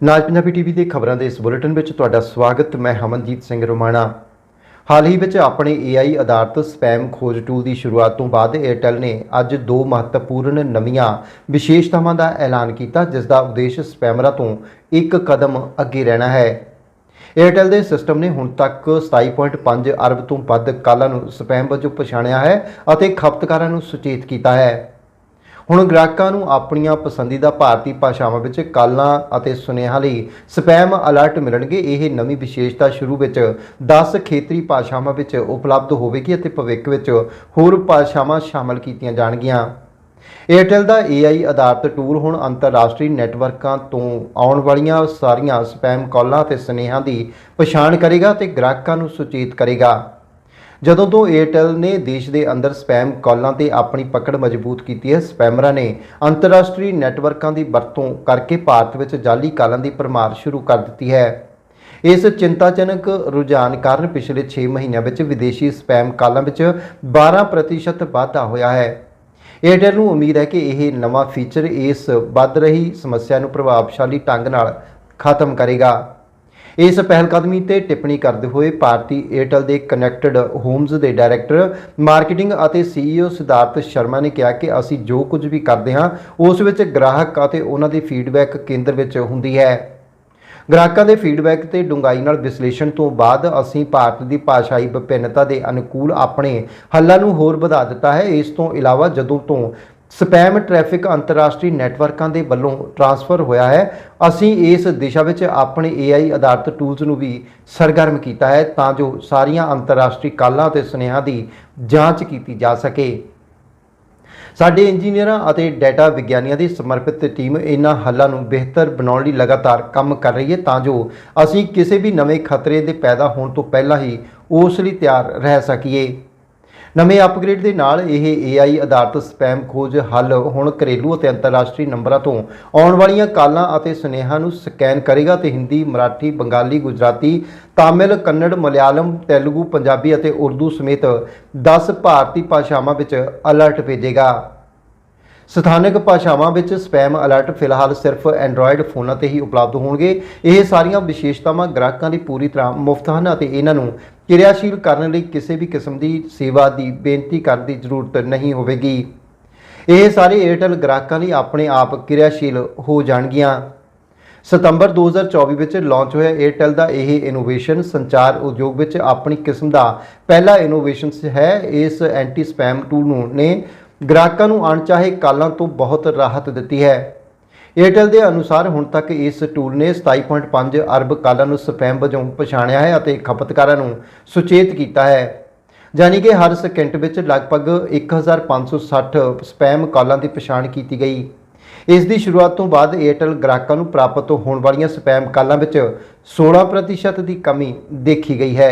ਨਾਜ Punjabi TV ਦੇ ਖਬਰਾਂ ਦੇ ਇਸ ਬੁਲੇਟਿਨ ਵਿੱਚ ਤੁਹਾਡਾ ਸਵਾਗਤ, ਮੈਂ ਹਮਨਜੀਤ ਸਿੰਘ ਰੋਮਾਣਾ। ਹਾਲ ਹੀ ਵਿੱਚ ਆਪਣੇ AI ਆਧਾਰਿਤ ਸਪੈਮ ਖੋਜ ਟੂਲ ਦੀ ਸ਼ੁਰੂਆਤ ਤੋਂ ਬਾਅਦ 에ਅਰਟੈਲ ਨੇ ਅੱਜ ਦੋ ਮਹੱਤਵਪੂਰਨ ਨਵੀਆਂ ਵਿਸ਼ੇਸ਼ਤਾਵਾਂ ਦਾ ਐਲਾਨ ਕੀਤਾ, ਜਿਸ ਦਾ ਉਦੇਸ਼ ਸਪੈਮਰਾਂ ਤੋਂ ਇੱਕ ਕਦਮ ਅੱਗੇ ਰਹਿਣਾ ਹੈ। 에ਅਰਟੈਲ ਦੇ ਸਿਸਟਮ ਨੇ ਹੁਣ ਤੱਕ 27.5 ਅਰਬ ਤੋਂ ਵੱਧ ਕਾਲਾਂ ਨੂੰ ਸਪੈਮ ਵਜੋਂ ਪਛਾਣਿਆ ਹੈ ਅਤੇ ਖਪਤਕਾਰਾਂ ਨੂੰ ਸੁਚੇਤ ਕੀਤਾ ਹੈ। ਹੁਣ ਗ੍ਰਾਹਕਾਂ ਨੂੰ ਆਪਣੀਆਂ ਪਸੰਦੀਦਾ ਭਾਰਤੀ ਭਾਸ਼ਾਵਾਂ ਵਿੱਚ ਕਾਲਾਂ ਅਤੇ ਸੁਨੇਹਾ ਲਈ ਸਪੈਮ ਅਲਰਟ ਮਿਲਣਗੇ। ਇਹ ਨਵੀਂ ਵਿਸ਼ੇਸ਼ਤਾ ਸ਼ੁਰੂ ਵਿੱਚ 10 ਖੇਤਰੀ ਭਾਸ਼ਾਵਾਂ ਵਿੱਚ ਉਪਲਬਧ ਹੋਵੇਗੀ ਅਤੇ ਭਵਿੱਖ ਵਿੱਚ ਹੋਰ ਭਾਸ਼ਾਵਾਂ ਸ਼ਾਮਲ ਕੀਤੀਆਂ ਜਾਣਗੀਆਂ। 에ਅਰਟੈਲ ਦਾ AI ਆਧਾਰਿਤ ਟੂਲ ਹੁਣ ਅੰਤਰਰਾਸ਼ਟਰੀ ਨੈਟਵਰਕਾਂ ਤੋਂ ਆਉਣ ਵਾਲੀਆਂ ਸਾਰੀਆਂ ਸਪੈਮ ਕਾਲਾਂ ਅਤੇ ਸੁਨੇਹਾਂ ਦੀ ਪਛਾਣ ਕਰੇਗਾ ਤੇ ਗ੍ਰਾਹਕਾਂ ਨੂੰ ਸੁਚੇਤ ਕਰੇਗਾ। ਜਦੋਂ ਤੋਂ 에ਅਰਟੈਲ ਨੇ ਦੇਸ਼ ਦੇ ਅੰਦਰ ਸਪੈਮ ਕਾਲਾਂ ਤੇ ਆਪਣੀ ਪਕੜ ਮਜ਼ਬੂਤ ਕੀਤੀ ਹੈ ਸਪੈਮਰਾਂ ਨੇ ਅੰਤਰਰਾਸ਼ਟਰੀ ਨੈਟਵਰਕਾਂ ਦੀ ਵਰਤੋਂ ਕਰਕੇ ਭਾਰਤ ਵਿੱਚ ਜਾਲੀ ਕਾਲਾਂ ਦੀ ਭਰਮਾਰ ਸ਼ੁਰੂ ਕਰ ਦਿੱਤੀ ਹੈ। ਇਸ ਚਿੰਤਾਜਨਕ ਰੁਝਾਨ ਕਾਰਨ ਪਿਛਲੇ 6 ਮਹੀਨਿਆਂ ਵਿੱਚ ਵਿਦੇਸ਼ੀ ਸਪੈਮ ਕਾਲਾਂ ਵਿੱਚ 12% ਵਾਧਾ ਹੋਇਆ ਹੈ। 에ਅਰਟੈਲ ਨੂੰ ਉਮੀਦ ਹੈ ਕਿ ਇਹ ਨਵਾਂ ਫੀਚਰ ਇਸ ਵੱਧ ਰਹੀ ਸਮੱਸਿਆ ਨੂੰ ਪ੍ਰਭਾਵਸ਼ਾਲੀ ਢੰਗ ਨਾਲ ਖਤਮ ਕਰੇਗਾ। ਇਸ ਪਹਿਲਕਦਮੀ ਤੇ ਟਿੱਪਣੀ ਕਰਦੇ ਹੋਏ ਭਾਰਤੀ 에ਅਰਟੈਲ ਦੇ ਕਨੈਕਟਡ ਹੋਮਸ ਦੇ ਡਾਇਰੈਕਟਰ, ਮਾਰਕੀਟਿੰਗ ਅਤੇ ਸੀਈਓ ਸਿਧਾਰਥ ਸ਼ਰਮਾ ਨੇ ਕਿਹਾ ਕਿ ਅਸੀਂ ਜੋ ਕੁਝ ਵੀ ਕਰਦੇ ਹਾਂ, ਉਸ ਵਿੱਚ ਗ੍ਰਾਹਕ ਅਤੇ ਉਹਨਾਂ ਦੀ ਫੀਡਬੈਕ ਕੇਂਦਰ ਵਿੱਚ ਹੁੰਦੀ ਹੈ। ਗ੍ਰਾਹਕਾਂ ਦੇ ਫੀਡਬੈਕ ਤੇ ਡੂੰਘਾਈ ਨਾਲ ਵਿਸ਼ਲੇਸ਼ਣ ਤੋਂ ਬਾਅਦ ਅਸੀਂ ਭਾਰਤ ਦੀ ਭਾਸ਼ਾਈ ਵਿਭਿੰਨਤਾ ਦੇ ਅਨੁਕੂਲ ਆਪਣੇ ਹੱਲਾਂ ਨੂੰ ਹੋਰ ਵਧਾ ਦਿੱਤਾ ਹੈ। ਇਸ ਤੋਂ ਇਲਾਵਾ ਜਦੋਂ ਤੋਂ ਸਪੈਮ ਟ੍ਰੈਫਿਕ ਅੰਤਰਰਾਸ਼ਟਰੀ ਨੈਟਵਰਕਾਂ ਦੇ ਵੱਲੋਂ ਟਰਾਂਸਫਰ ਹੋਇਆ ਹੈ। ਅਸੀਂ ਇਸ ਦਿਸ਼ਾ ਵਿੱਚ ਆਪਣੇ AI ਆਧਾਰਿਤ ਟੂਲਸ ਨੂੰ ਵੀ ਸਰਗਰਮ ਕੀਤਾ ਹੈ ਤਾਂ ਜੋ ਸਾਰੀਆਂ ਅੰਤਰਰਾਸ਼ਟਰੀ ਕਾਲਾਂ ਅਤੇ ਸੁਨੇਹਾਂ ਦੀ ਜਾਂਚ ਕੀਤੀ ਜਾ ਸਕੇ। ਸਾਡੇ ਇੰਜੀਨੀਅਰਾਂ ਅਤੇ ਡਾਟਾ ਵਿਗਿਆਨੀਆਂ ਦੀ ਸਮਰਪਿਤ ਟੀਮ ਇਹਨਾਂ ਹੱਲਾਂ ਨੂੰ ਬਿਹਤਰ ਬਣਾਉਣ ਲਈ ਲਗਾਤਾਰ ਕੰਮ ਕਰ ਰਹੀ ਹੈ ਤਾਂ ਜੋ ਅਸੀਂ ਕਿਸੇ ਵੀ ਨਵੇਂ ਖਤਰੇ ਦੇ ਪੈਦਾ ਹੋਣ ਤੋਂ ਪਹਿਲਾਂ ਹੀ ਉਸ ਲਈ ਤਿਆਰ ਰਹਿ ਸਕੀਏ। ਨਵੇਂ ਅਪਗ੍ਰੇਡ ਦੇ ਨਾਲ ਇਹ AI ਆਧਾਰਿਤ ਸਪੈਮ ਖੋਜ ਹੱਲ ਹੁਣ ਘਰੇਲੂ ਅਤੇ ਅੰਤਰਰਾਸ਼ਟਰੀ ਨੰਬਰਾਂ ਤੋਂ ਆਉਣ ਵਾਲੀਆਂ ਕਾਲਾਂ ਅਤੇ ਸੁਨੇਹਾਂ ਨੂੰ ਸਕੈਨ ਕਰੇਗਾ ਤੇ ਹਿੰਦੀ, ਮਰਾਠੀ, ਬੰਗਾਲੀ, ਗੁਜਰਾਤੀ, ਤਾਮਿਲ, ਕੰਨੜ, ਮਲਿਆਲਮ, ਤੇਲਗੂ, ਪੰਜਾਬੀ ਅਤੇ ਉਰਦੂ ਸਮੇਤ 10 ਭਾਰਤੀ ਭਾਸ਼ਾਵਾਂ ਵਿੱਚ ਅਲਰਟ ਭੇਜੇਗਾ। ਸਥਾਨਕ ਭਾਸ਼ਾਵਾਂ ਵਿੱਚ ਸਪੈਮ ਅਲਰਟ ਫਿਲਹਾਲ ਸਿਰਫ ਐਂਡਰੋਇਡ ਫੋਨਾਂ ਤੇ ਹੀ ਉਪਲਬਧ ਹੋਣਗੇ। ਇਹ ਸਾਰੀਆਂ ਵਿਸ਼ੇਸ਼ਤਾਵਾਂ ਗ੍ਰਾਹਕਾਂ ਲਈ ਪੂਰੀ ਤਰ੍ਹਾਂ ਮੁਫਤ ਹਨ ਅਤੇ ਇਹਨਾਂ ਨੂੰ ਕਿਰਿਆਸ਼ੀਲ ਕਰਨ ਲਈ ਕਿਸੇ ਵੀ ਕਿਸਮ ਦੀ ਸੇਵਾ ਦੀ ਬੇਨਤੀ ਕਰਨ ਦੀ ਜ਼ਰੂਰਤ ਨਹੀਂ ਹੋਵੇਗੀ। ਇਹ ਸਾਰੇ 에ਅਰਟੈਲ ਗ੍ਰਾਹਕਾਂ ਲਈ ਆਪਣੇ ਆਪ ਕਿਰਿਆਸ਼ੀਲ ਹੋ ਜਾਣਗੀਆਂ। ਸਤੰਬਰ 2024 ਵਿੱਚ ਲਾਂਚ ਹੋਇਆ 에ਅਰਟੈਲ ਦਾ ਇਹ ਇਨੋਵੇਸ਼ਨ ਸੰਚਾਰ ਉਦਯੋਗ ਵਿੱਚ ਆਪਣੀ ਕਿਸਮ ਦਾ ਪਹਿਲਾ ਇਨੋਵੇਸ਼ਨ ਹੈ। ਇਸ ਐਂਟੀ ਸਪੈਮ ਟੂਲ ਨੂੰ ਨੇ ਗ੍ਰਾਹਕਾਂ ਨੂੰ ਅਣਚਾਹੇ ਕਾਲਾਂ ਤੋਂ ਬਹੁਤ ਰਾਹਤ ਦਿੱਤੀ ਹੈ। 에ਅਰਟੈਲ ਦੇ ਅਨੁਸਾਰ ਹੁਣ ਤੱਕ ਇਸ ਟੂਲ ਨੇ 27.5 ਅਰਬ ਕਾਲਾਂ ਨੂੰ ਸਪੈਮ ਵਜੋਂ ਪਛਾਣਿਆ ਹੈ ਅਤੇ ਖਪਤਕਾਰਾਂ ਨੂੰ ਸੁਚੇਤ ਕੀਤਾ ਹੈ। ਯਾਨੀ ਕਿ ਹਰ ਸਕਿੰਟ ਵਿੱਚ ਲਗਭਗ 1560 ਸਪੈਮ ਕਾਲਾਂ ਦੀ ਪਛਾਣ ਕੀਤੀ ਗਈ। ਇਸ ਦੀ ਸ਼ੁਰੂਆਤ ਤੋਂ ਬਾਅਦ 에ਅਰਟੈਲ ਗ੍ਰਾਹਕਾਂ ਨੂੰ ਪ੍ਰਾਪਤ ਹੋਣ ਵਾਲੀਆਂ ਸਪੈਮ ਕਾਲਾਂ ਵਿੱਚ 16% ਦੀ ਕਮੀ ਦੇਖੀ ਗਈ ਹੈ।